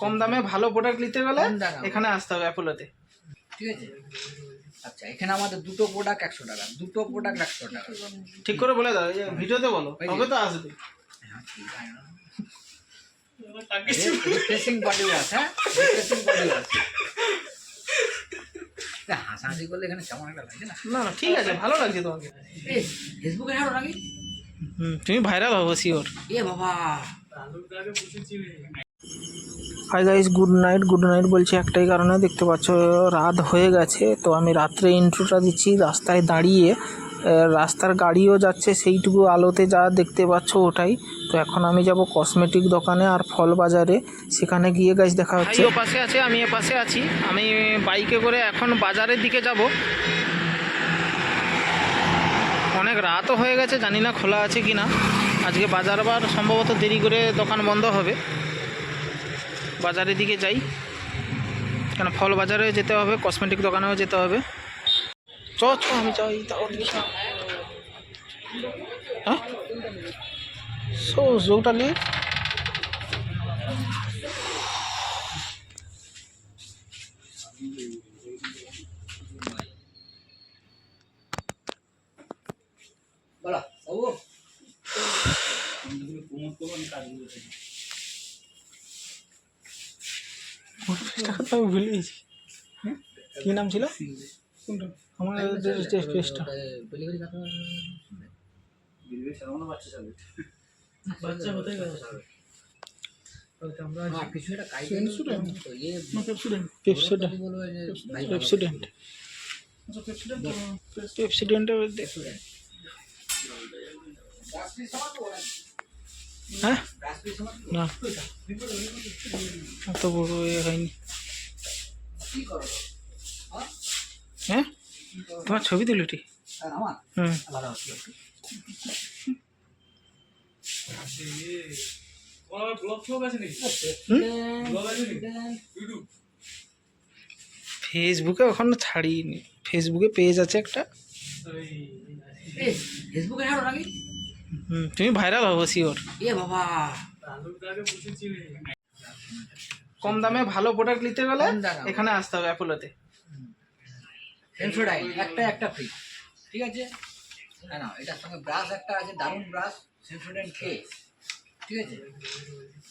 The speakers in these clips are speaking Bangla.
কম দামে ভালো প্রোডাক্ট নিতে গেলে এখানে আসতে হবে অ্যাপোলোতে ঠিক আছে? আচ্ছা এখানে আমাদের দুটো প্রোডাক্ট একশো টাকা। দুটো প্রোডাক্ট একশো টাকা। ঠিক করে বলে দাও ভিডিওতে বলো তবে তো আসবে। হ্যাঁ রিফ্রেশিং বডি ওয়াশ হ্যাঁ? রিফ্রেশিং বডি ওয়াশ হাসাহাসি করলে এখানে কেমন একটা লাগছে না? না না ঠিক আছে ভালো লাগছে তোমাকে। ফেসবুকে হারো নাকি? হুম তুমি ভাইরাল হব শিওর এ বাবা। Hi guys good night good night বলছি একটাই কারণে দেখতে পাচ্ছ, রাত হয়ে গেছে, তো আমি রাত্রে ইন্ট্রোটা দিচ্ছি রাস্তায় দাঁড়িয়ে। রাস্তার গাড়িও যাচ্ছে, সেইটুকু আলোতে যা দেখতে পাচ্ছ ওটাই। তো এখন আমি যাব কসমেটিক দোকানে আর ফল বাজারে, সেখানে গিয়ে গাছ দেখা হচ্ছে। পাশে আছে, আমি এ পাশে আছি। আমি বাইকে করে এখন বাজারের দিকে যাব। অনেক রাতও হয়ে গেছে, জানি না খোলা আছে কি না আজকে বাজার বার সম্ভবত দেরি করে দোকান বন্ধ হবে। বাজারের দিকে যাই। কেন ফল বাজারে যেতে হবে কসমেটিক দোকানেও যেতে হবে। চ চ, আমি যাই, তাও দেখি। হ্যাঁ? সো যোগটা নিয়ে বলো বাবু টাকা তো আমি ভুলে গেছি। কী নাম ছিল? কোনটা আমার পেজটা ডেলিভারি কথা না, কিছু একটা কাইজে তো ইয়ে পেপসিডেন্ট হ্যাঁ না অত বড় এ হয়নি হ্যাঁ তোমার ছবি তুলি ঠিক আর আমার হুম ফেসবুকে এখনও ছাড়িনি ফেসবুকে পেজ আছে একটা ফেসবুকে হুম তুমি ভাইরাল হব শিওর এ বাবা। কম দামে ভালো প্রোডাক্ট নিতে গেলে এখানে আসতে হবে অ্যাপোলোতে সেন্সোডাইন একটা একটা ফ্রি ঠিক আছে? না না এটার সঙ্গে ব্রাশ একটা আছে দারুণ ব্রাশ সেন্সোডাইন কে ঠিক আছে?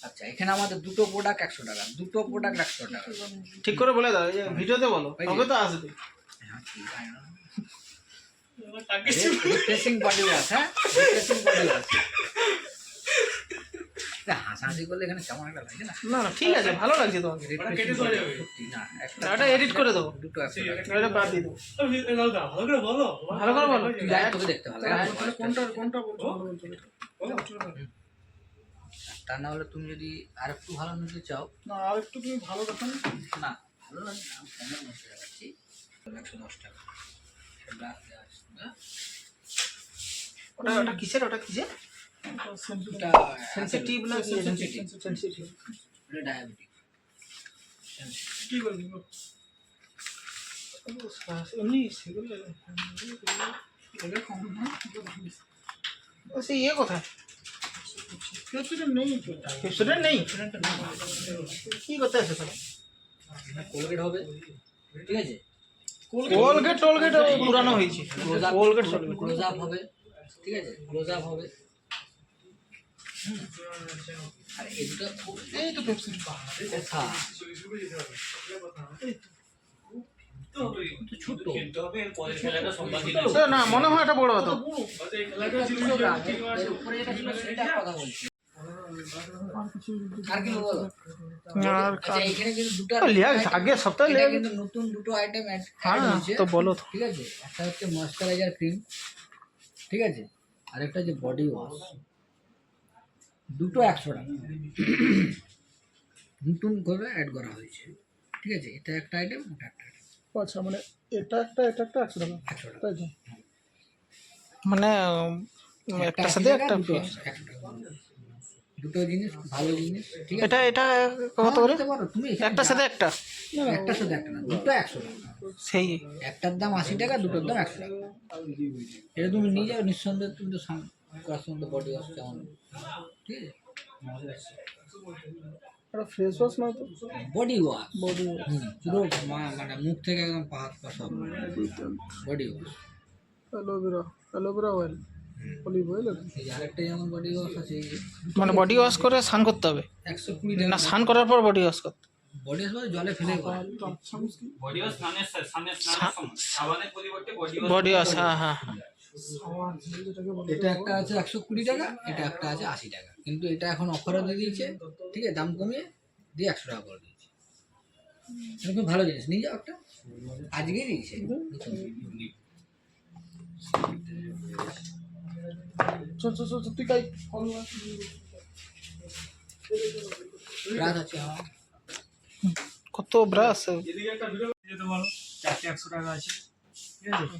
আচ্ছা এখানে আমাদের দুটো প্রোডাক্ট একশো টাকা। দুটো প্রোডাক্ট একশো টাকা। ঠিক করে বলে দাও ভিডিওতে বলো তবে তো আসবে। হ্যাঁ ঠিক আছে রিফ্রেশিং বডি ওয়াশ হ্যাঁ রিফ্রেশিং বডি ওয়াশ হাসাহাসি করলে এখানে কেমন একটা লাগছে না? না না ঠিক আছে ভালো লাগছে তোমাকে। না একটা edit করে দেবো। দুটো একশো বাদ দিয়ে দেবো ভালো করে বলো। তুই গায়ে তোকে দেখতে ভালো লাগে। কোনটা কোনটা বলছো? তা না হলে তুমি যদি আর একটু ভালো নিতে চাও। না আর একটু তুমি ভালো দেখান না। ভালো লাগে না একশো দশ টাকা? ওটা ওটা কিসের ওটা কিসের? ওটা সেনসিটিভ না Sensitive. সেনসিটিভ। ওটা ডায়াবেটিক কি বলবি এমনি সেগুলো সে ইয়ে কোথায়? স্টুডেন্ট নেই স্টুডেন্ট নেই? কি করতে আছে তাহলে? কোলগেট হবে। ঠিক আছে? কোলগেট টোলগেট পুরানো হয়েছে কোলগেট টোলগেট ক্লোজ আপ হবে ঠিক আছে ক্লোজ আপ হবে আর এই এই তো পেপসি কথা না মনে হয় এটা বড় হতো আচ্ছা এখানে কিন্তু দুটো লিয়া আগে সপ্তাহে নতুন দুটো আইটেম অ্যাড হ্যাঁ হয়েছে। তো বলো ঠিক আছে? একটা হচ্ছে ময়শ্চারাইজার ক্রিম ঠিক আছে? আরেকটা হচ্ছে বডি ওয়াশ দুটো একশো টাকা। নতুন করে অ্যাড করা হয়েছে। ঠিক আছে? এটা একটা আইটেম ওটা একটা আইটেম আচ্ছা মানে এটা একটা এটা একটা একশো টাকা। একশো টাকা। মানে উম, একটার সাথে একটা একশো টাকা। দুটো জিনিস ভালো জিনিস ঠিক আছে? এটা এটা কত করে? তুমি একটার সাথে একটা? একটার সাথে একটা না দুটো একশো টাকা। সেই। একটার দাম আশি টাকা দুটোর দাম একশো টাকা। এটা তুমি নিয়ে যাও নিঃসন্দেহে তুমি তো সঙ্গে বডি ওয়াশ কেমন? ঠিক আছে? একটা ফেস ওয়াশ না তো? বডি ওয়াশ বডি পুরো মা- মানে মুখ থেকে একদম পা হাত body wash aloe vera aloe vera oil olive oil এই যে আরেকটা যেমন বডি ওয়াশ আছে মানে বডি ওয়াশ করে স্নান করতে হবে? একশো কুড়ি না স্নান করার পর বডি ওয়াশ করতে বডি ওয়াশ জলে ফেলে করে। বডি ওয়াশ স্নানের স্নানের স্নানের সাবানের পরিবর্তে বডি ওয়াশ হ্যাঁ হ্যাঁ হ্যাঁ। এটা একটা আছে একশো কুড়ি টাকা এটা একটা আছে আশি টাকা। কিন্তু এটা এখন অফারে দিয়ে দিয়েছে ঠিক আছে দাম কমিয়ে দিয়ে একশো টাকা করে দিয়েছে। খুব ভালো জিনিস। নিয়ে যাও একটা। আজকেই দিয়েছে। চল চল চল তুই কাই? আছে কত ব্রাশ এদিকে একটা ভিডিও চারটে একশো টাকা আছে। ঠিক আছে?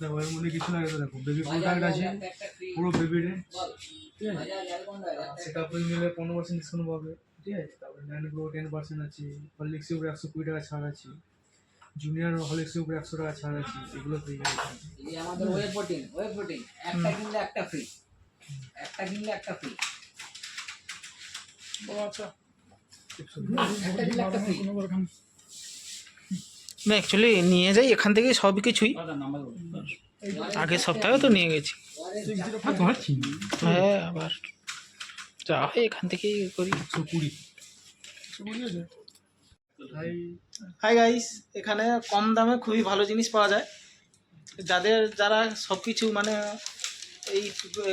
দেখো এর মধ্যে কিছু লাগে তো দেখো বেবি প্রোডাক্ট আছে পুরো বেবি রে। বাজার ঝাড়খণ্ড সেটা আপনি নিলে পনেরো পার্সেন্ট ডিসকাউন্ট পাবে। ঠিক আছে? তারপরে নাইন গ্রো টেন পার্সেন্ট আছে। একশো কুড়ি টাকা ছাড় আছে। জুনিয়র হরলিক্সের উপরে একশো টাকা ছাড় আছে এগুলো এই আমাদের ওয়েব প্রোটিন ওয়েব প্রোটিন একটা কিনলে একটা ফ্রি একটা কিনলে একটা ফ্রি আচ্ছা। একটা কিনলে একটা ফ্রি না অ্যাকচুয়ালি নিয়ে যাই এখান থেকে সব কিছুই। আগের সপ্তাহে তো নিয়ে গেছি। হ্যাঁ আবার যা হয় এখান থেকেই করি। কুড়ি হাই গাইস এখানে কম দামে খুবই ভালো জিনিস পাওয়া যায়। যাদের যারা সব কিছু মানে এই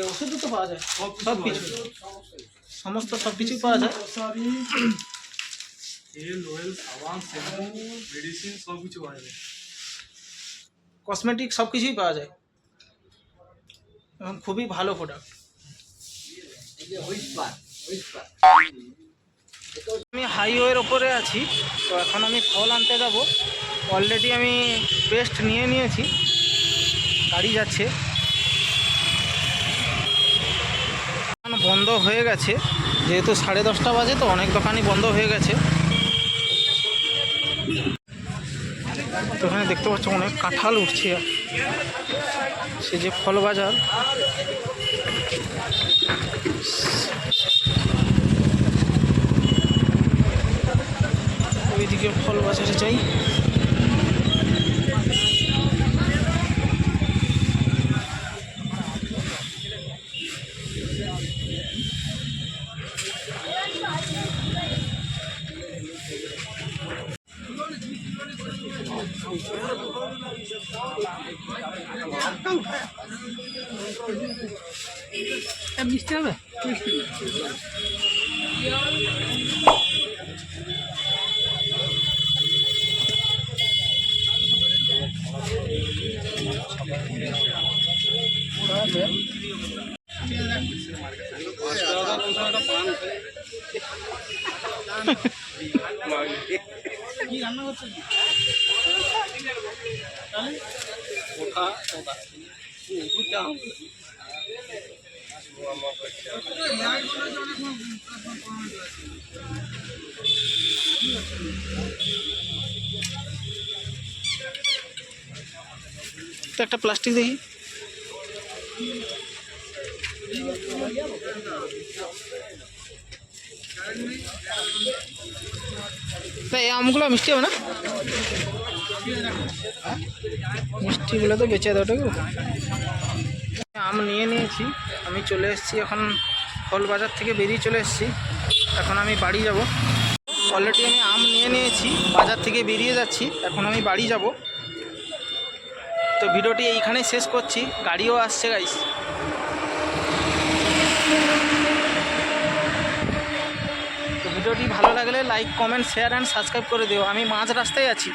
ওষুধও তো পাওয়া যায়। সব কিছু সমস্ত সব কিছুই পাওয়া যায়। তেল অয়েল সাবান শ্যাম্পু মেডিসিন সব কিছু পাওয়া যাবে কসমেটিক সব কিছুই পাওয়া যায়। এবং খুবই ভালো প্রোডাক্ট হাইওয়ের ওপরে আছি। তো এখন আমি ফল আনতে যাব। অলরেডি আমি পেস্ট নিয়ে নিয়েছি। গাড়ি যাচ্ছে। বন্ধ হয়ে গেছে। যেহেতু সাড়ে দশটা বাজে, তো অনেক দোকানই বন্ধ হয়ে গেছে। তো এখানে দেখতে পাচ্ছ, অনেক কাঁঠাল উঠছে। সে যে ফল বাজার। ওইদিকে ফল বাজারে যাই। মিষ্টি হবে? কি রান্না করছ তো একটা এই আমগুলো মিষ্টি হবে না? মিষ্টিগুলো তো বেঁচে দাও গো আম নিয়ে নিয়েছি। আমি চলে এসেছি এখন ফল বাজার থেকে বেরিয়ে চলে এসেছি। এখন আমি বাড়ি যাব। অলরেডি আমি আম নিয়ে নিয়েছি, বাজার থেকে বেরিয়ে যাচ্ছি। এখন আমি বাড়ি যাব। তো ভিডিওটি এইখানেই শেষ করছি। গাড়িও আসছে গাইস তো ভিডিওটি ভালো লাগলে like comment share and subscribe করে দিও। আমি মাঝ রাস্তায় আছি।